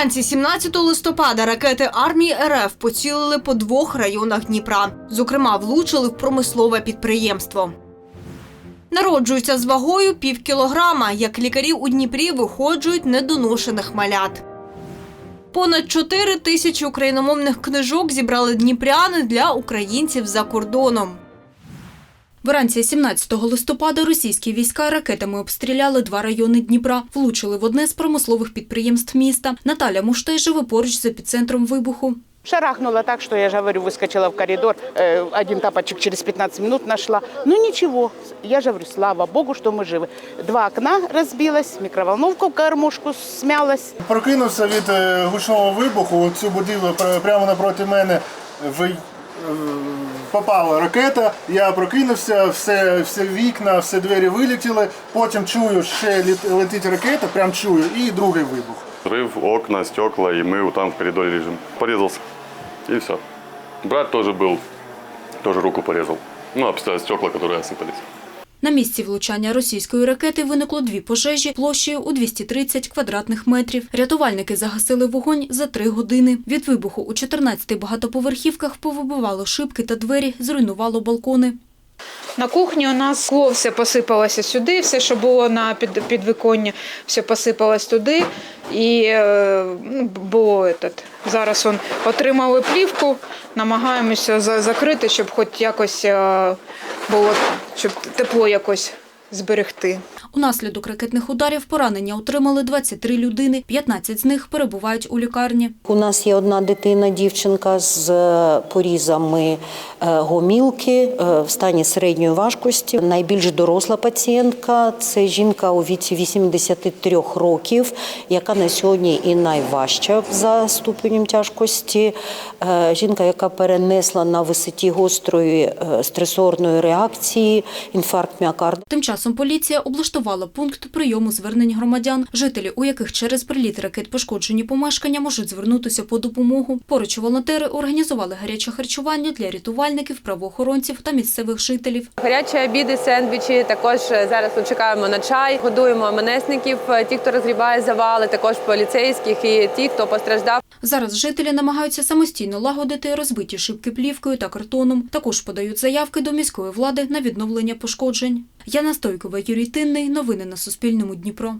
Вранці 17 листопада ракети армії РФ поцілили по двох районах Дніпра. Зокрема, влучили в промислове підприємство. Народжуються з вагою пів кілограма, як лікарі у Дніпрі виходжують недоношених малят. Понад 4 тисячі україномовних книжок зібрали дніпряни для українців за кордоном. Вранці 17 листопада російські війська ракетами обстріляли два райони Дніпра, влучили в одне з промислових підприємств міста. Наталя Муштей живе поруч з епіцентром вибуху. Шарахнула так, что я же говорю, выскочила в коридор, э, один тапочек через 15 минут нашла. Ну ничего, я же говорю, слава богу, что мы живы. Два окна разбилось, микроволновка в кормушку смялась. Прокинувся від е, гучного вибуху. У цю будівлю пр- прямо напроти мене ви- е, попала ракета. Я прокинувся, все, все вікна, всі двері вилетіли. Потім чую, ще літ- летить ракета, прям чую, і другий вибух. Рыв, окна, стекла, и мы вот там в коридоре лежим. Порезался. И все. Брат тоже был, тоже руку порезал. Ну, об стекла, которые осыпались. На місці влучання російської ракети виникло дві пожежі площею у 230 квадратних метрів. Рятувальники загасили вогонь за три години. Від вибуху у 14 багатоповерхівках повибивало шибки та двері, зруйнувало балкони. На кухні у нас скло все посипалося сюди, все, що було на під, підвіконні, все посипалось туди. І е, ну, було этот. Зараз он, отримали плівку, намагаємося за- закрити, щоб хоч якось е, було, щоб тепло якось зберегти. Унаслідок ракетних ударів поранення отримали 23 людини, 15 з них перебувають у лікарні. У нас є одна дитина, дівчинка з е, порізами е, гомілки е, в стані середньої важкості. Найбільш доросла пацієнтка це жінка у віці 83 років, яка на сьогодні і найважча за ступенем тяжкості. Жінка, яка перенесла на висоті гострої стресорної реакції інфаркт міокарду. Тим часом поліція облаштувала пункт прийому звернень громадян, жителі, у яких через приліт ракет пошкоджені помешкання, можуть звернутися по допомогу. Поруч волонтери організували гаряче харчування для рятувальників, правоохоронців та місцевих жителів. Гарячі обіди, сендвічі. Також е, зараз чекаємо на чай. Годуємо менесників, е, ті, хто розгрібає завали, також поліцейських і ті, хто постраждав. Зараз жителі намагаються самостійно лагодити розбиті шибки плівкою та картоном. Також подають заявки до міської влади на відновлення пошкоджень. Яна Стойкова, Юрій Тинний. Новини на Суспільному. Дніпро.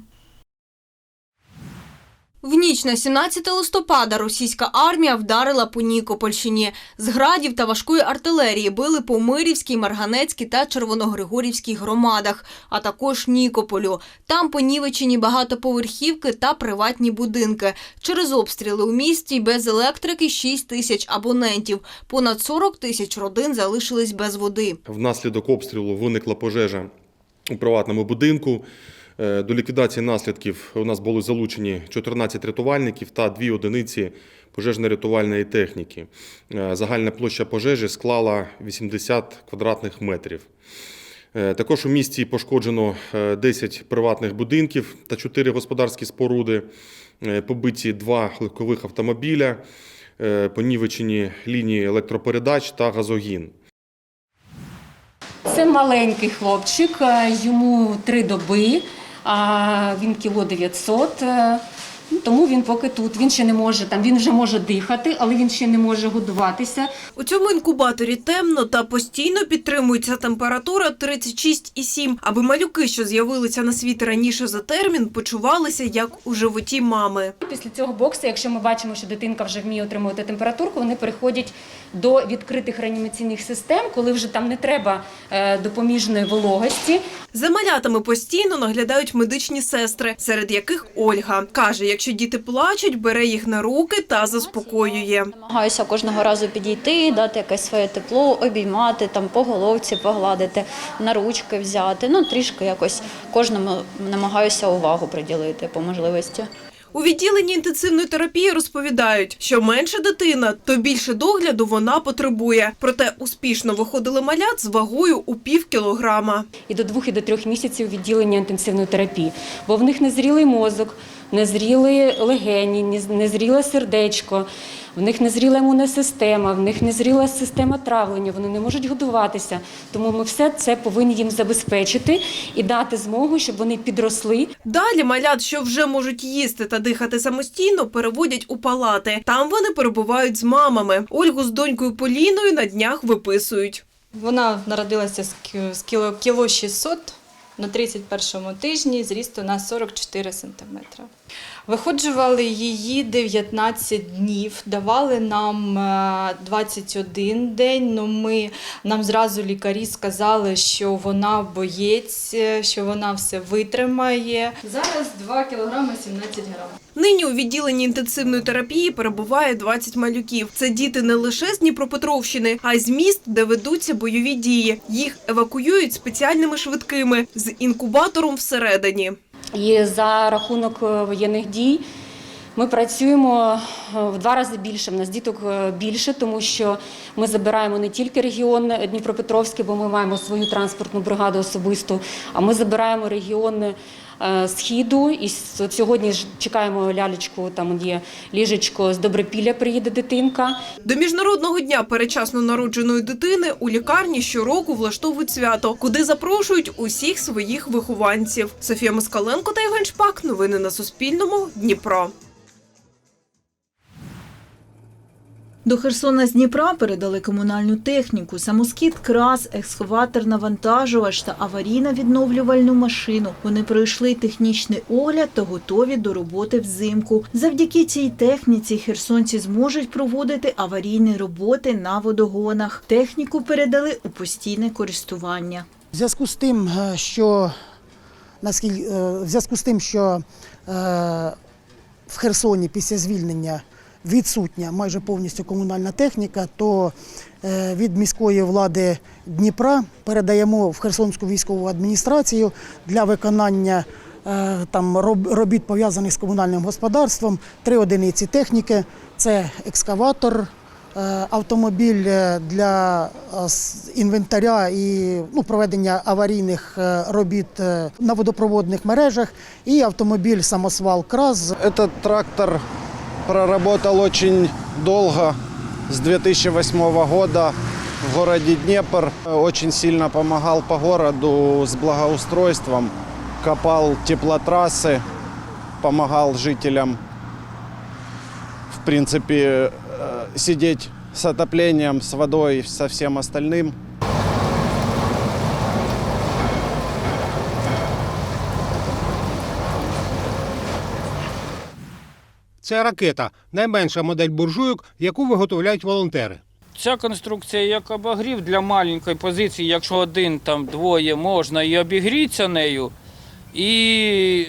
В ніч на 17 листопада російська армія вдарила по Нікопольщині. З градів та важкої артилерії били по Мирівській, Марганецькій та Червоногригорівській громадах, а також Нікополю. Там понівечені багатоповерхівки та приватні будинки. Через обстріли у місті без електрики 6 тисяч абонентів. Понад 40 тисяч родин залишились без води. Внаслідок обстрілу виникла пожежа у приватному будинку. Е, До ліквідації наслідків у нас були залучені 14 рятувальників та дві одиниці пожежно-рятувальної техніки. Е, Загальна площа пожежі склала 80 квадратних метрів. Е, Також у місті пошкоджено е, 10 приватних будинків та 4 господарські споруди, побиті два легкових автомобіля, понівечені лінії електропередач та газогін. Це маленький хлопчик, йому три доби, а він кіло 900, е, ну, тому він поки тут. Він ще не може, там, він вже може дихати, але він ще не може годуватися. У цьому інкубаторі темно та постійно підтримується температура 36,7, аби малюки, що з'явилися на світ раніше за термін, почувалися як у животі мами. Після цього боксу, якщо ми бачимо, що дитинка вже вміє отримувати температурку, вони переходять до відкритих реанімаційних систем, коли вже там не треба е, допоміжної вологості. За малятами постійно наглядають медичні сестри, серед яких Ольга каже, якщо діти плачуть, бере їх на руки та заспокоює. Намагаюся кожного разу підійти, дати якесь своє тепло, обіймати, там по головці погладити, на ручки взяти. Ну трішки якось кожному намагаюся увагу приділити по можливості. У відділенні інтенсивної терапії розповідають, що менша дитина, то більше догляду вона потребує. Проте успішно виходили малят з вагою у пів кілограма. і до двох і до трьох місяців відділення інтенсивної терапії, бо в них незрілий мозок, незріли легені, ні- незріле сердечко, в них незріла імунна система, в них незріла система травлення, вони не можуть годуватися. Тому ми все це повинні їм забезпечити і дати змогу, щоб вони підросли Далі малят, що вже можуть їсти та дихати самостійно, переводять у палати. Там вони перебувають з мамами. Ольгу з донькою Поліною на днях виписують. Вона народилася з з кіло, кіло 600 на 31 тижні, зріст у нас 44 сантиметри. Виходжували її 19 днів, давали нам е, 21 день, але ми, нам зразу лікарі сказали, що вона боєць, е, що вона все витримає. Зараз 2 кг 17 грам. Нині у відділенні інтенсивної терапії перебуває 20 малюків. Це діти не лише з Дніпропетровщини, а й з міст, де ведуться бойові дії. Їх евакуюють спеціальними швидкими з інкубатором всередині. І за рахунок е, воєнних дій ми працюємо е, в два рази більше. В нас діток е, більше, тому що ми забираємо не тільки регіон Дніпропетровський, бо ми маємо свою транспортну бригаду особисту, а ми забираємо регіон Східу. І от сьогодні чекаємо лялечку, там є ліжечко з Добропілля, приїде дитинка. До міжнародного дня перечасно народженої дитини у лікарні щороку влаштовують свято, куди запрошують усіх своїх вихованців. Софія Москаленко та Євген Шпак. Новини на Суспільному. Дніпро. До Херсона з Дніпра передали комунальну техніку, самоскід крас, ексховатор навантажувач та аварійно відновлювальну машину. Вони пройшли технічний огляд та готові до роботи взимку. Завдяки цій техніці херсонці зможуть проводити аварійні роботи на водогонах. Техніку передали у постійне користування. В зв'язку з тим, е, що е, в зв'язку з тим, що е, в Херсоні після звільнення відсутня майже повністю комунальна техніка, то е, від міської влади Дніпра передаємо в Херсонську військову адміністрацію для виконання е, там робіт пов'язаних з комунальним господарством три одиниці техніки: це екскаватор. е, Автомобіль для інвентаря і ну, проведення аварійних робіт на водопроводних мережах, і автомобіль самосвал КРАЗ Этот трактор проработал очень долго, с 2008 года в городе Днепр. Очень сильно помогал по городу с благоустройством, копал теплотрассы, помогал жителям, в принципе, э, сидеть с отоплением, с водой, со всем остальным. Це ракета, найменша модель буржуйок, яку виготовляють волонтери. Ця конструкція як обогрів для маленької позиції, якщо один там двоє можна і обігрітися нею, і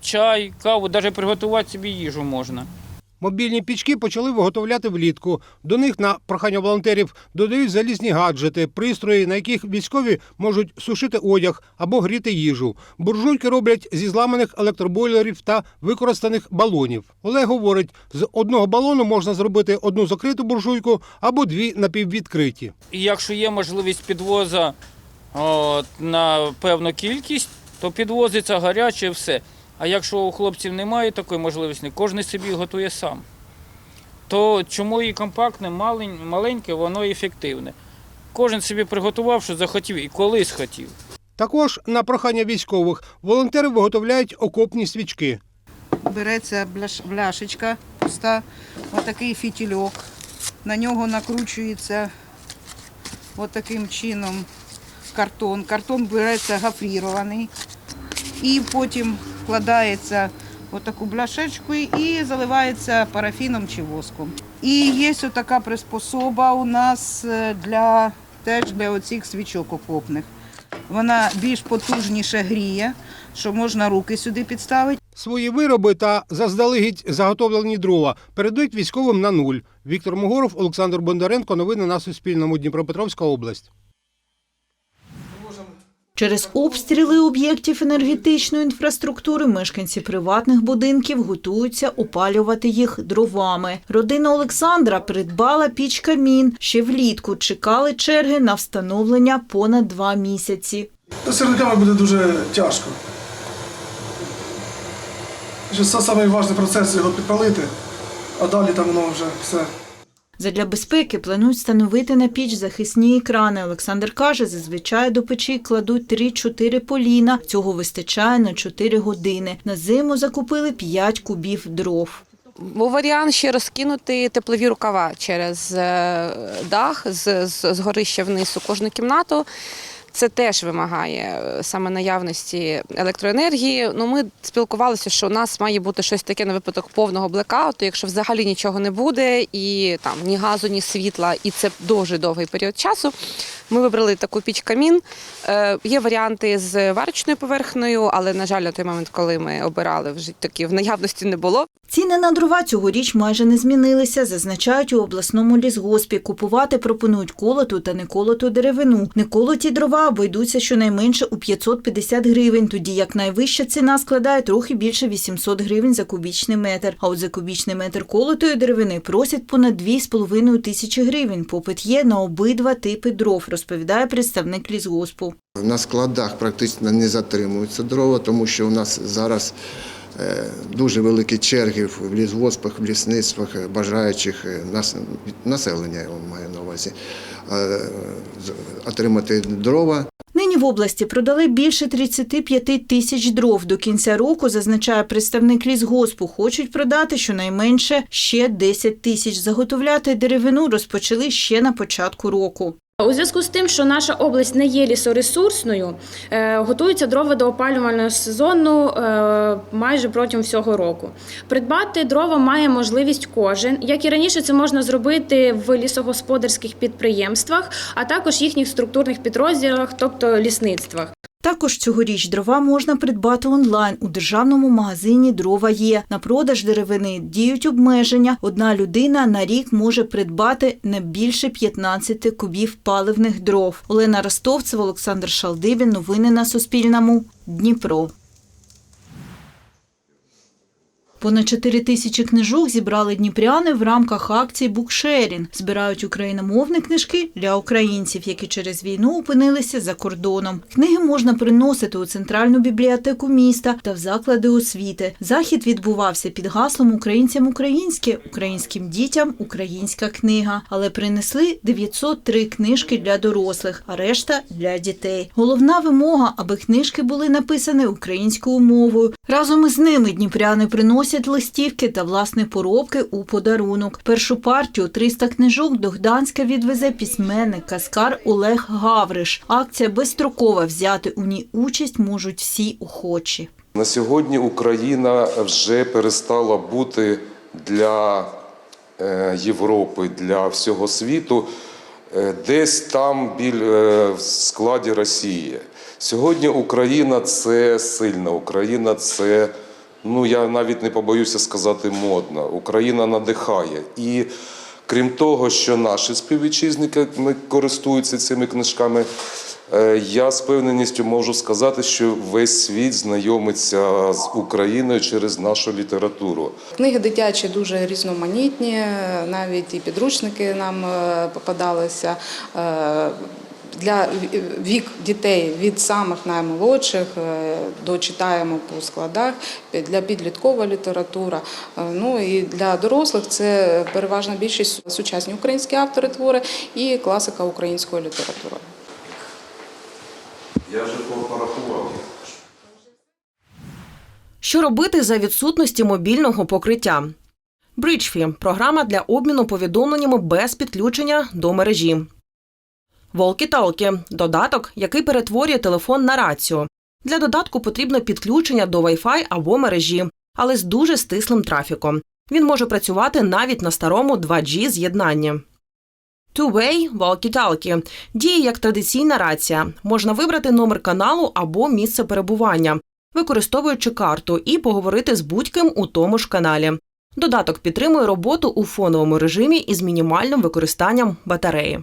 чай, каву, навіть приготувати собі їжу можна. Мобільні пічки почали виготовляти влітку. До них на прохання волонтерів додають залізні гаджети, пристрої, на яких військові можуть сушити одяг або гріти їжу. Буржуйки роблять зі зламаних електробойлерів та використаних балонів. Олег говорить, з одного балону можна зробити одну закриту буржуйку або дві напіввідкриті. І якщо є можливість підвозу от, на певну кількість, то підвозиться гаряче все. А якщо у хлопців немає такої можливості, кожен собі готує сам. То чому і компактне, маленьке, воно ефективне. Кожен собі приготував, що захотів і колись хотів. Також на прохання військових волонтери виготовляють окопні свічки. береться бляш- бляшечка пуста, отакий фітільок. На нього накручується отаким чином картон. Картон береться гофрірований. І потім вкладається отаку бляшечку і заливається парафіном чи воском. І є отака приспособа у нас е, для теж для оцих свічок окопних. Вона більш потужніше гріє, що можна руки сюди підставити. Свої вироби та заздалегідь заготовлені дрова передають військовим на нуль. Віктор Могоров, Олександр Бондаренко. Новини на Суспільному. Дніпропетровська область. Через обстріли об'єктів енергетичної інфраструктури мешканці приватних будинків готуються опалювати їх дровами. Родина Олександра придбала піч камін. Ще влітку чекали черги на встановлення понад два місяці. З сірниками буде дуже тяжко. Це самий важливий процес його підпалити, а далі там воно вже все. Задля безпеки планують встановити на піч захисні екрани. Олександр каже, зазвичай до печі кладуть 3-4 поліна. Цього вистачає на 4 години. На зиму закупили 5 кубів дров. Був варіант ще розкинути теплові рукава через е, дах з, з, з горища вниз у кожну кімнату. Це теж вимагає е, саме наявності електроенергії. Ну, ми спілкувалися, що у нас має бути щось таке на випадок повного блекауту, якщо взагалі нічого не буде, і там ні газу, ні світла, і це дуже довгий період часу. Ми вибрали таку піч камін. Е, є варіанти з варочною поверхнею, але на жаль, на той момент, коли ми обирали, вже такі в наявності не було. Ціни на дрова цьогоріч майже не змінилися, зазначають у обласному лісгоспі. Купувати пропонують колоту та неколоту деревину. Неколоті дрова обійдуться щонайменше у 550 гривень, тоді як найвища ціна складає трохи більше 800 гривень за кубічний метр. А от за кубічний метр колотої деревини просять понад 2,5 тисячі гривень. Попит є на обидва типи дров, розповідає представник лісгоспу. На складах практично не затримуються дрова, тому що у нас зараз дуже великі черги в лісгоспах, в лісництвах е, бажаючих е, населення, я маю на увазі, е, отримати дрова. Нині в області продали більше 35 тисяч дров. До кінця року, зазначає представник лісгоспу, хочуть продати щонайменше ще 10 тисяч. Заготовляти деревину розпочали ще на початку року. У зв'язку з тим, що наша область не є лісоресурсною, е, готуються дрова до опалювального сезону е, майже протягом всього року. Придбати дрова має можливість кожен. Як і раніше, це можна зробити в лісогосподарських підприємствах, а також їхніх структурних підрозділах, тобто лісництвах. Також цьогоріч дрова можна придбати онлайн у державному магазині Дрова є. На продаж деревини діють обмеження. Одна людина на рік може придбати не більше 15 кубів паливних дров. Олена Ростовцева, Олександр Шалдибін. Новини на Суспільному. Дніпро. Понад 4 тисячі книжок зібрали дніпряни в рамках акції Букшерінг. Збирають україномовні книжки для українців, які через війну опинилися за кордоном. Книги можна приносити у центральну бібліотеку міста та в заклади освіти. Захід відбувався під гаслом Українцям українське, українським дітям українська книга. Але принесли 903 книжки для дорослих, а решта для дітей. Головна вимога, аби книжки були написані українською мовою. Разом із ними дніпряни приносять листівки та власне поробки у подарунок. Першу партію 300 книжок до Гданська відвезе письменник каскар Олег Гавриш. Акція безстрокова. Взяти у ній участь можуть всі охочі. На сьогодні Україна вже перестала бути для е, Європи, для всього світу е, десь там біль е, в складі Росії. Сьогодні Україна це сильна, Україна це, ну я навіть не побоюся сказати, модна. Україна надихає. І крім того, що наші співвітчизники користуються цими книжками. Е, Я з певненістю можу сказати, що весь світ знайомиться з Україною через нашу літературу. Книги дитячі дуже різноманітні, навіть і підручники нам е, попадалися. Е, Для вік дітей від самих наймолодших е, до читаємо по складах, для підліткова література. Е, Ну і для дорослих це переважна більшість сучасні українські автори твори і класика української літератури. Я вже порахував. Що робити за відсутності мобільного покриття? Бриджфі програма для обміну повідомленнями без підключення до мережі. Волкі-талкі додаток, який перетворює телефон на рацію. Для додатку потрібно підключення до Wi-Fi або мережі, але з дуже стислим трафіком. Він може працювати навіть на старому 2G з'єднанні. Two-Way Walkie-Talkie діє як традиційна рація. Можна вибрати номер каналу або місце перебування, використовуючи карту, і поговорити з будь-ким у тому ж каналі. Додаток підтримує роботу у фоновому режимі із мінімальним використанням батареї.